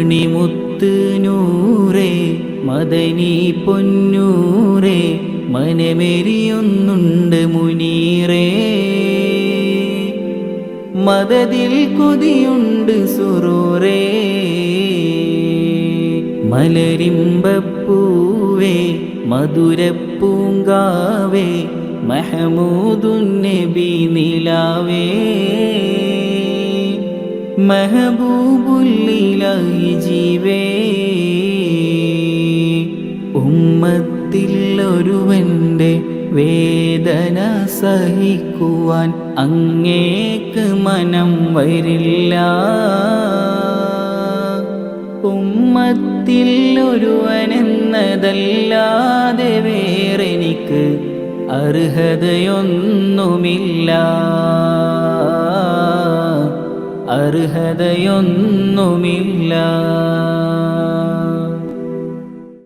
മണിമുത്ത് നൂറേ മദനി പൊന്നൂറേ മനമെരിയൊന്നുണ്ട് മുനീറേ. മതതിൽ കൊതിയുണ്ട് സുറൂറേ. മലരിമ്പപ്പൂവേ മധുരപ്പൂങ്കാവേ നബി നിലാവേ. മെഹബൂബുല്ലിലായി ജീവേ ഉമ്മത്തിൽ ഒരുവന്റെ വേദന സഹിക്കുവാൻ അങ്ങേക്ക് മനം വരില്ല. ഉമ്മത്തിൽ ഒരുവനെന്നതല്ലാതെ വേറെനിക്ക് അർഹതയൊന്നുമില്ല. അർഹതയൊന്നുമില്ല.